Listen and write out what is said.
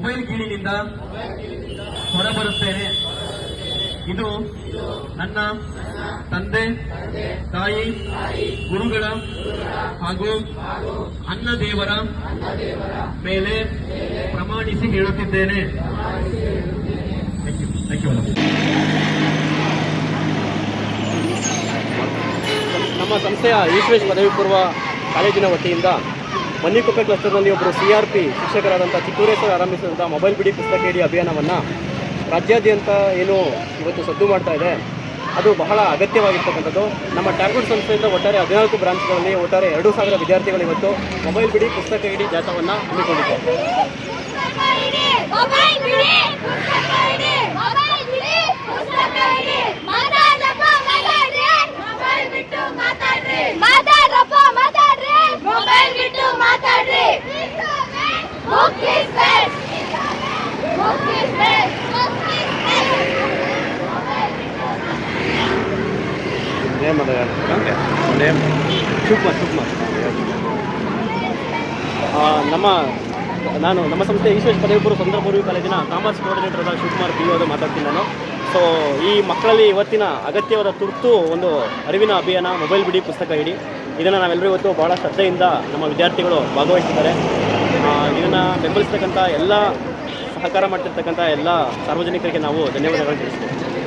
Mobile ಗೀಳಿನಿಂದ ಹೊರಬರುತ್ತೇನೆ. ಇದು ನನ್ನ ತಂದೆ, ತಾಯಿ, ಗುರುಗಳ ಹಾಗೂ ಅನ್ನ ದೇವರ ಮೇಲೆ ಪ್ರಮಾಣಿಸಿ ಹೇಳುತ್ತಿದ್ದೇನೆ. ನಮ್ಮ ಸಂಸ್ಥೆಯ ಈಶ್ವೇಶ್ ಪದವಿ ಪೂರ್ವ ಕಾಲೇಜಿನ ವತಿಯಿಂದ ಮನ್ನಿಕೊಪ್ಪೆ ಕ್ಲಸ್ಟರ್ನಲ್ಲಿ ಒಬ್ಬರು ಸಿ ಆರ್ ಪಿ ಶಿಕ್ಷಕರಾದಂಥ ಚಿತ್ತೂರೇಶ್ವರ ಆರಂಭಿಸಿದಂಥ ಮೊಬೈಲ್ ಬಿಡಿ ಪುಸ್ತಕ ಇಡೀ ಅಭಿಯಾನವನ್ನು ರಾಜ್ಯಾದ್ಯಂತ ಏನು ಇವತ್ತು ಸದ್ದು ಮಾಡ್ತಾ ಇದೆ, ಅದು ಬಹಳ ಅಗತ್ಯವಾಗಿರ್ತಕ್ಕಂಥದ್ದು. ನಮ್ಮ ಟ್ಯಾಬ್ಲೆಟ್ ಸಂಸ್ಥೆಯಿಂದ ಒಟ್ಟಾರೆ ಹದಿನಾಲ್ಕು ಬ್ರಾಂಚ್ಗಳಲ್ಲಿ ಒಟ್ಟಾರೆ ಎರಡು ಸಾವಿರ ವಿದ್ಯಾರ್ಥಿಗಳು ಇವತ್ತು ಮೊಬೈಲ್ ಬಿಡಿ ಪುಸ್ತಕ ಇಡಿ ಜಾಥವನ್ನು ಹಮ್ಮಿಕೊಂಡಿದ್ದಾರೆ. ನೇಮ್ ಅದ ನೇಮ್ ಶಿವಕುಮಾರ್ ಶಿವಕುಮಾರ್ ನಮ್ಮ ನಾನು ನಮ್ಮ ಸಂಸ್ಥೆ ಈಶ್ವೇಶ್ ಪದವಿಪುರ ಪೂರ್ವ ಕಾಲೇಜಿನ ಕಾಮರ್ಸ್ ಕೋಆರ್ಡಿನೇಟರ್ ಆದ ಶಿವಕುಮಾರ್ ಪಿ ಅವರು ಮಾತಾಡ್ತೀನಿ ನಾನು. ಸೊ ಈ ಮಕ್ಕಳಲ್ಲಿ ಇವತ್ತಿನ ಅಗತ್ಯವಾದ ತುರ್ತು ಒಂದು ಅರಿವಿನ ಅಭಿಯಾನ ಮೊಬೈಲ್ ಬಿಡಿ ಪುಸ್ತಕ ಇಡಿ. ಇದನ್ನು ನಾವೆಲ್ಲರೂ ಇವತ್ತು ಭಾಳ ಶ್ರದ್ಧೆಯಿಂದ ನಮ್ಮ ವಿದ್ಯಾರ್ಥಿಗಳು ಭಾಗವಹಿಸಿದ್ದಾರೆ. ಇದನ್ನು ಬೆಂಬಲಿಸ್ತಕ್ಕಂಥ ಎಲ್ಲ ಸಹಕಾರ ಮಾಡ್ತಿರ್ತಕ್ಕಂಥ ಎಲ್ಲ ಸಾರ್ವಜನಿಕರಿಗೆ ನಾವು ಧನ್ಯವಾದಗಳು ತಿಳಿಸ್ತೀವಿ